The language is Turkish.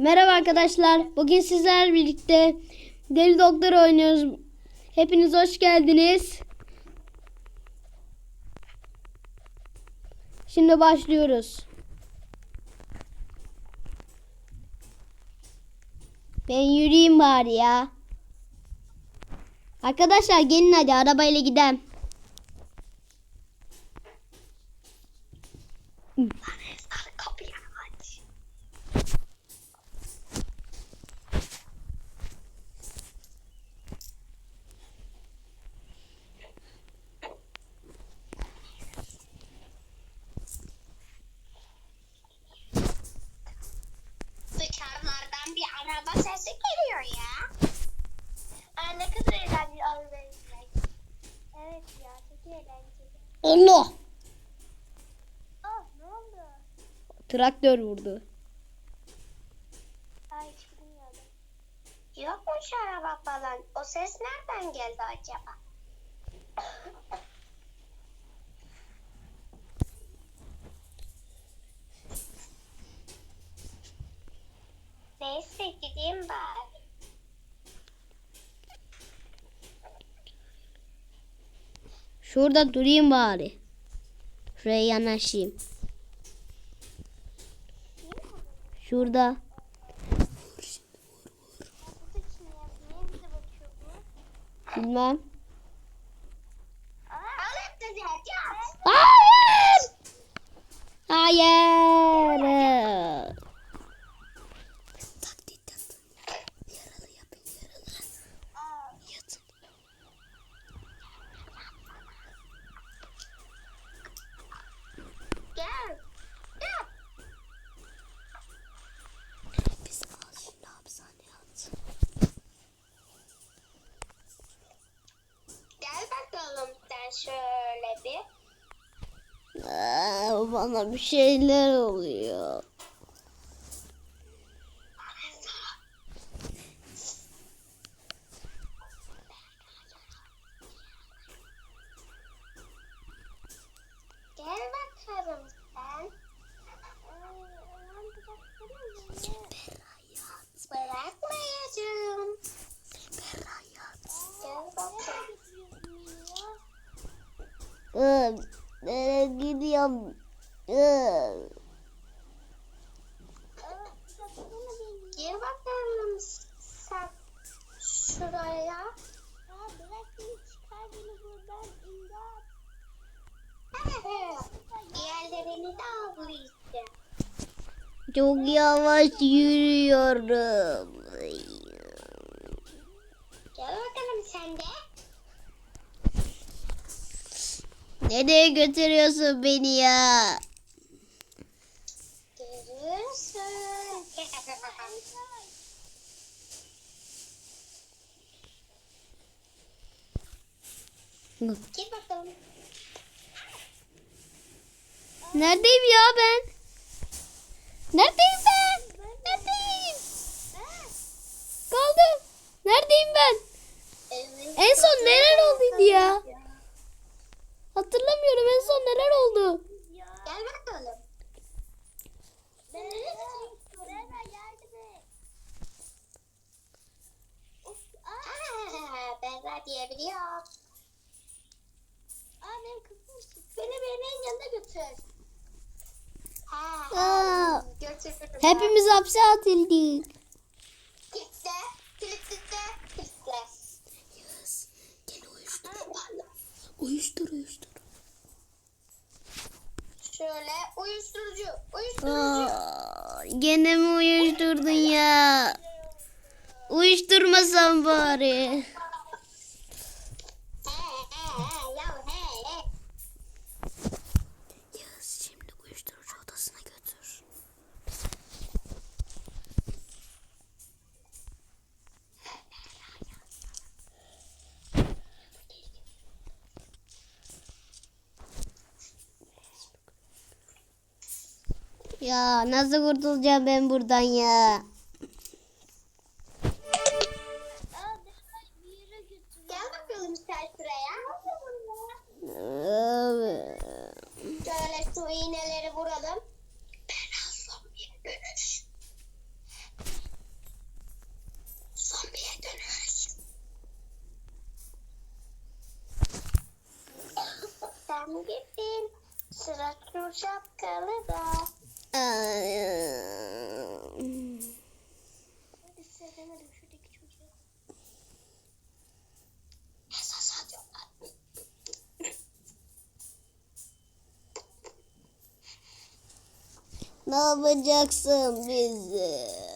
Merhaba arkadaşlar. Bugün sizler birlikte Deli Doktor oynuyoruz. Hepiniz hoş geldiniz. Şimdi başlıyoruz. Ben yürüyeyim bari ya. Arkadaşlar gelin hadi arabayla gidelim. Kapıyı aç. Dışarılardan bir araba sesi geliyor ya. Aa, ne kadar eğlenceli alışveriş. Evet ya çok eğlenceli. Allah! Aa ne oldu? Traktör vurdu. Ay hiç bilmiyordum. Yokmuş araba falan. O ses nereden geldi acaba? Neyse gideyim bari. Şurada durayım bari. Şuraya yanaşayım. Şurada. Bilmem. Hayır! Hayır! Gel. Gel. Biz al şimdi hapishaneye at. Gel bakalım sen şöyle bir. Aa, bana bir şeyler oluyor. Gel bakalım sen. Bırakmayacağım. Gel bakalım. Ee, nereye gidiyorum? Ee, Gir bakalım sen şuraya. bırak beni çıkar beni buradan imdat. Diğerlerini de avlayacağım. çok yavaş yürüyorum. Gel bakalım sen de. Nereye götürüyorsun beni ya? Görürsün. Bakalım. Neredeyim ya ben? Neredeyim ben? Neredeyim? Kaldım. Neredeyim ben? En son neler olduydu ya? Hatırlamıyorum en son neler oldu. Gel bakalım. Aa, Berra diyebiliyor. Aa benim kızım. Beni benim yanına götür. Aa. götür. Hepimiz hapse atıldık. Kitle, kilitle, kilitle. Gel uyuştur. Uyuştur uyuştur. Şöyle uyuşturucu, uyuşturucu. Aa, gene mi uyuşturdun ya? Uyuşturmasam bari. Ya nasıl kurtulacağım ben buradan ya? Gel bakalım sen şuraya. Evet. Şöyle iğneleri vuralım. Ben al zombiye dönüş. Gittin. Sıra şu şapkalı da. Ne yapacaksın bizi?